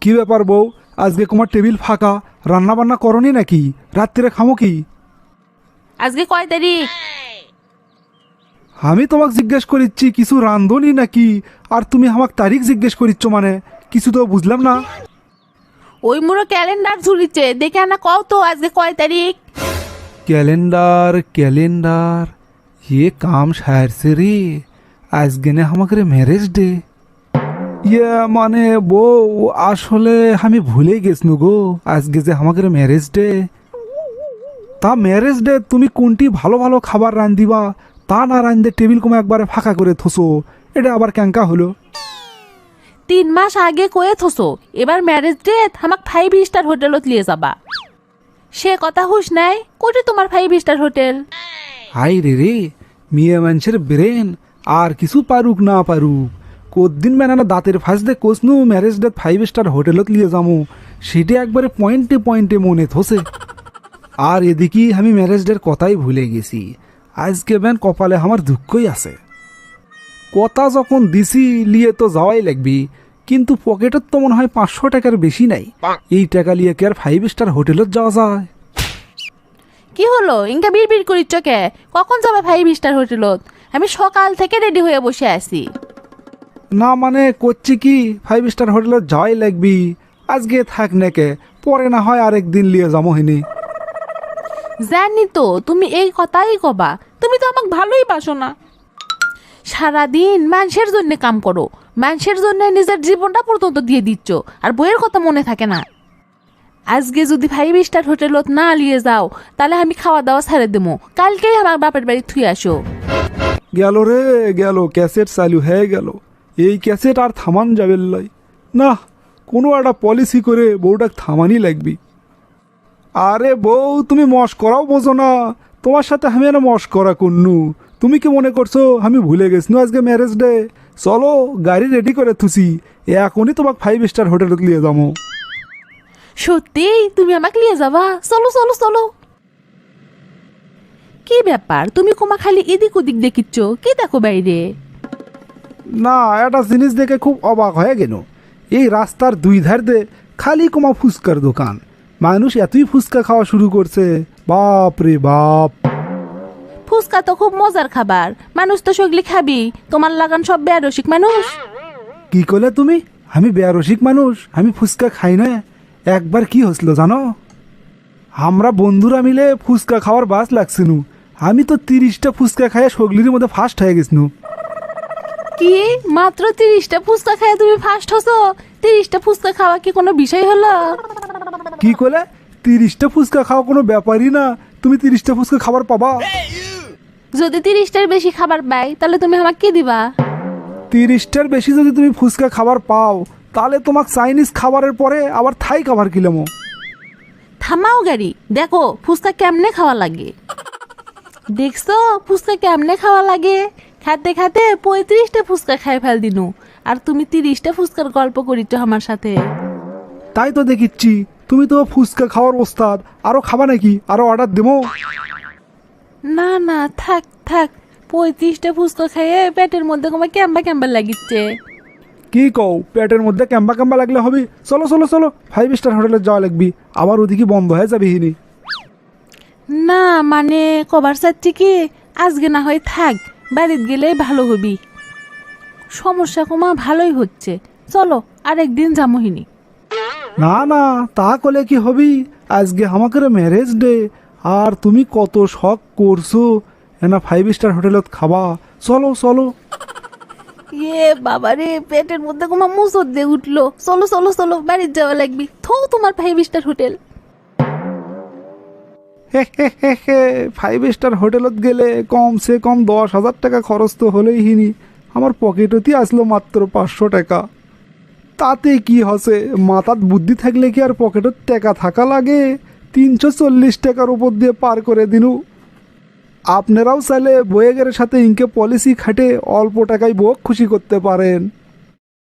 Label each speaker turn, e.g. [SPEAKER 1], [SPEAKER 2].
[SPEAKER 1] কি ব্যাপার বউ? আজকে তোমার টেবিল ফাঁকা। রান্না বান্না করনি নাকি? রাত্রিরে খামো কি?
[SPEAKER 2] আজকে কয় তারিখ?
[SPEAKER 1] আমি তোমাকে জিজ্ঞেস করিচ্ছি কিছু রান্ধনি নাকি? আর তুমি আমাকে তারিখ জিজ্ঞেস করিচ্ছ মানে? কিছু তো বুঝলাম না।
[SPEAKER 2] ওই মুরো ক্যালেন্ডার ঝুলিছে দেখে না কও তো আজকে কয় তারিখ?
[SPEAKER 1] ক্যালেন্ডার ক্যালেন্ডার এ কাম সারছে রে। আজকে না আমাকে ম্যারেজ ডে ইয়ে মানে বউ আসলে আমি ভুলে গেছনু গো। আজকে যে আমাকে ম্যারেজ ডে তা ম্যারেজ ডে তুমি কোনটি ভালো ভালো খাবার রান্ধিবা তা না রান্ধে টেবিল কমে একবারে ফাঁকা করে থসো। এটা আবার ক্যাঙ্কা হলো।
[SPEAKER 2] তিন মাস আগে কয়ে থসো এবার ম্যারেজ ডে আমাক ফাইভ স্টার হোটেলত লিয়ে যাবা। সে কথা হুশ নাই কোটি তোমার ফাইভ স্টার হোটেল
[SPEAKER 1] হাই রে রে মেয়ে মানুষের ব্রেন আর কিছু পারুক না পারুক। কদিন মেনানা দাঁতের ফাঁস দে কোসনু ম্যারেজ ডেট ফাইভ স্টার হোটেলত লিয়ে যামু। সেটা একবারে পয়েন্টে পয়েন্টে মনে থসে আর এদিকে আমি ম্যারেজ ডের কথাই ভুলে গেছি। আজকে ব্যান কপালে আমার দুঃখই আছে। কথা যখন দিছি, লিয়ে তো যাওয়াই লাগবি। কিন্তু পকেটের তো মনে হয় পাঁচশো টাকার বেশি নাই। এই টাকা লিয়ে কি আর ফাইভ স্টার হোটেলত যাওয়া যায়?
[SPEAKER 2] কি হলো? ইনকা বিড় বিড় করিচ্ছ কে? কখন যাবে ফাইভ স্টার হোটেলত আমি সকাল থেকে রেডি হয়ে বসে আছি।
[SPEAKER 1] না মানে করছি কি? ফাইভ স্টার হোটেলে যাওয়াই লাগবি। আজকে থাক নাকে পরে না হয় আরেক দিন লিয়ে যাব হিনি।
[SPEAKER 2] জানি তো তুমি এই কথাই কবা। তুমি তো আমাকে ভালোই বাসো না। সারাদিন মানুষের জন্য কাম করো। মানুষের জন্য নিজের জীবনটা পর্যন্ত দিয়ে দিচ্ছ আর বইয়ের কথা মনে থাকে না। আজকে যদি ফাইভ স্টার হোটেলত না লিয়ে যাও তাহলে আমি খাওয়া দাওয়া ছেড়ে দেবো। কালকেই আমার বাপের বাড়ি থুই আসো।
[SPEAKER 1] গেল রে গেল ক্যাসেট চালু হয়ে গেল। এই ক্যাসেট আর থামান যাবে লাই। না কোনো একটা পলিসি করে বউটাকে থামানি লাগবি। আরে বউ, তুমি মশ করাও বোঝো না। তোমার সাথে আমি না মশ করা করনু তুমি কি মনে করছ আমি ভুলে গেছি আজকে ম্যারেজ ডে চলো, গাড়ি রেডি করে থুসি। এখনই তোমাকে ফাইভ স্টার হোটেলত নিয়ে যাব।
[SPEAKER 2] সত্যি? তুমি আমাকে নিয়ে যাবা? চলো চলো চলো। কি ব্যাপার? তুমি কোমা খালি এদিক ওদিক দেখিচ্ছ। কি দেখো বাইরে?
[SPEAKER 1] না একটা জিনিস দেখে খুব অবাক হয়ে গেল। এই রাস্তার দুই ধার দিয়ে খালি কমা ফুচকার দোকান। মানুষ এতই ফুচকা খাওয়া শুরু করছে। বাপ রে বাপ।
[SPEAKER 2] ফুচকা তো খুব মজার খাবার। মানুষ তো সগলি খাবি। তোমার লাগান সব বেয়ারসিক মানুষ।
[SPEAKER 1] কি করলে তুমি? আমি বেয়ারসিক মানুষ। আমি ফুচকা খাই না। একবার কি হসলো জানো? আমরা বন্ধুরা মিলে ফুচকা খাওয়ার বাস লাগছিনু আমি তো তিরিশটা ফুচকা খাইয়ে সগলির মধ্যে ফার্স্ট হয়ে গেছিনু
[SPEAKER 2] কি? মাত্র তিরিশটা ফুচকা খায় তুমি ফার্স্ট হছো? তিরিশটা ফুচকা খাওয়া কি কোনো বিষয় হলো?
[SPEAKER 1] কি করলে তিরিশটা ফুচকা খাওয়া কোনো ব্যাপারই না। তুমি তিরিশটা ফুচকা খাবার পাবা।
[SPEAKER 2] যদি তিরিশটার বেশি খাবার পাই তাহলে তুমি আমাকে কি দিবা?
[SPEAKER 1] তিরিশটার বেশি যদি তুমি ফুচকা খাবার পাও তাহলে তোমাকে চাইনিজ খাবারের পরে আবার থাই খাবার কিলামো
[SPEAKER 2] থামাও গাড়ি। দেখো ফুচকা কেমনে খাওয়া লাগে? দেখছ ফুচকা কেমনে খাওয়া লাগে? খাতে খাতে পঁয়ত্রিশটা ফুচকা খাই ফেল দিনু আর তুমি তিরিশটা ফুচকার গল্প করিচ্ছ আমার সাথে।
[SPEAKER 1] তাই তো দেখিচ্ছি তুমি তো ফুচকা খাওয়ার ওস্তাদ আরও খাবা নাকি? আরও অর্ডার দেবো?
[SPEAKER 2] না না থাক থাক পঁয়ত্রিশটা ফুচকা খাইয়ে পেটের মধ্যে তোমার ক্যাম্বা ক্যাম্বা লাগিচ্ছে।
[SPEAKER 1] কি কও পেটের মধ্যে ক্যাম্বা ক্যাম্বা লাগলে হবে? চলো চলো চলো ফাইভ স্টার হোটেলে যাওয়া লাগবি আবার ওদিকে বন্ধ হয়ে যাবে হিনি।
[SPEAKER 2] না মানে কবার চাচ্ছি কি? আজকে না হয় থাক বাড়িতে গেলেই ভালো হবি। সমস্যা কমা ভালোই হচ্ছে। চলো আরেকদিন যামোহিনী
[SPEAKER 1] না না তা কলে কি হবি? আজকে আমাকে ম্যারেজ ডে আর তুমি কত শখ করছ? এনা ফাইভ স্টার হোটেলত খাবা। চলো চলো।
[SPEAKER 2] ইয়ে বাবা রে পেটের মধ্যে কোমা মুসর দিয়ে উঠল। চলো চলো চলো বাড়ির যাওয়া লাগবি। থো তোমার five star hotel
[SPEAKER 1] five star হোটেলত গেলে কমসে কম দশ হাজার টাকা খরচ তো হলেই হিনি। আমার পকেটতি আসলো মাত্র পাঁচশো টাকা। তাতে কি হসে? মাথাত বুদ্ধি থাকলে কি আর পকেটত টাকা থাকা লাগে? তিনশো চল্লিশ টাকার উপর দিয়ে পার করে দিনু। আপনারাও চাইলে বয়েগের সাথে ইনকে পলিসি খাটে অল্প টাকায় বউক খুশি করতে পারেন।